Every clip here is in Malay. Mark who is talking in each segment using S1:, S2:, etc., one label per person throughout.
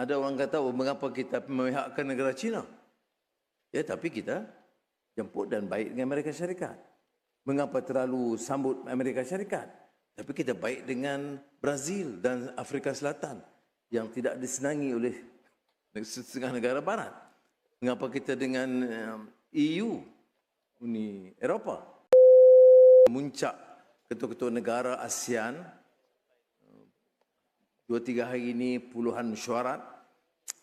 S1: Ada orang kata, oh, mengapa kita memihakkan negara China? Ya, tapi kita jemput dan baik dengan Amerika Syarikat. Mengapa terlalu sambut Amerika Syarikat? Tapi kita baik dengan Brazil dan Afrika Selatan yang tidak disenangi oleh setengah negara barat. Mengapa kita dengan EU, Uni Eropah, muncak ketua-ketua negara ASEAN dua tiga hari ini puluhan mesyuarat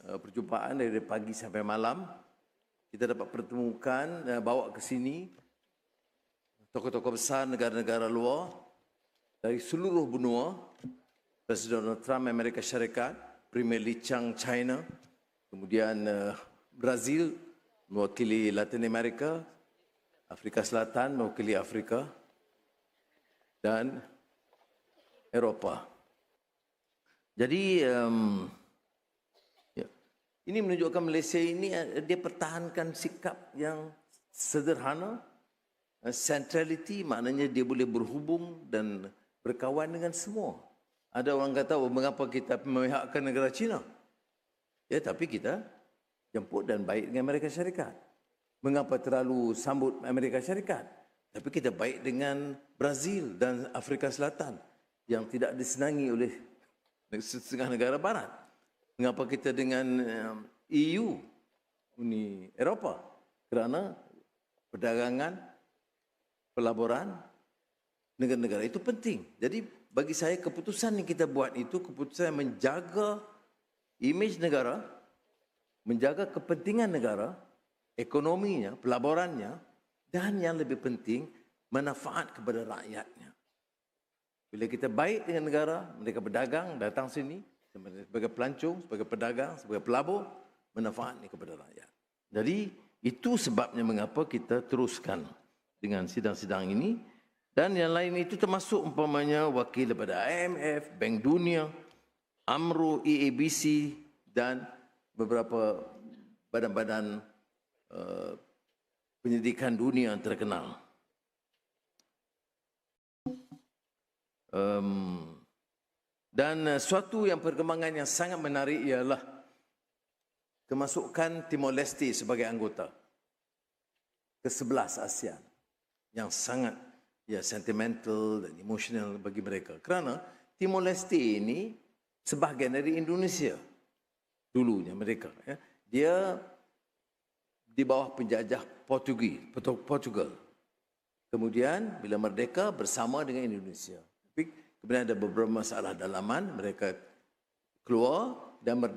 S1: uh, perjumpaan dari pagi sampai malam. Kita dapat pertemukan uh, bawa ke sini tokoh-tokoh besar negara-negara luar dari seluruh benua. Presiden Donald Trump Amerika Syarikat Premier Li Chang China. Kemudian uh, Brazil mewakili Latin Amerika Afrika Selatan mewakili Afrika dan Eropah jadi um, ya, ini menunjukkan Malaysia ini eh, dia pertahankan sikap yang sederhana, eh, centrality maknanya dia boleh berhubung dan berkawan dengan semua. Ada orang kata, oh, mengapa kita memihakkan negara China? Ya, tapi kita jemput dan baik dengan Amerika Syarikat. Mengapa terlalu sambut Amerika Syarikat? Tapi kita baik dengan Brazil dan Afrika Selatan yang tidak disenangi oleh setengah negara barat. Mengapa kita dengan EU, Uni Eropah? Kerana perdagangan, pelaburan, negara-negara itu penting. Jadi bagi saya keputusan yang kita buat itu keputusan menjaga imej negara, menjaga kepentingan negara, ekonominya, pelaburannya dan yang lebih penting manfaat kepada rakyatnya. Bila kita baik dengan negara, mereka berdagang, datang sini sebagai pelancong, sebagai pedagang, sebagai pelabur, manfaat ini kepada rakyat. Jadi itu sebabnya mengapa kita teruskan dengan sidang-sidang ini dan yang lain itu termasuk umpamanya wakil daripada IMF, Bank Dunia, AMRO, EABC dan beberapa badan-badan uh, pendidikan dunia yang terkenal. Um, dan uh, suatu yang perkembangan yang sangat menarik ialah kemasukan Timor Leste sebagai anggota ke-11 ASEAN yang sangat ya sentimental dan emosional bagi mereka. Kerana Timor Leste ini sebahagian dari Indonesia dulunya mereka. Ya. Dia di bawah penjajah Portugis, Portugal. Kemudian bila merdeka bersama dengan Indonesia. Kemudian ada beberapa masalah dalaman, mereka keluar dan merdeka.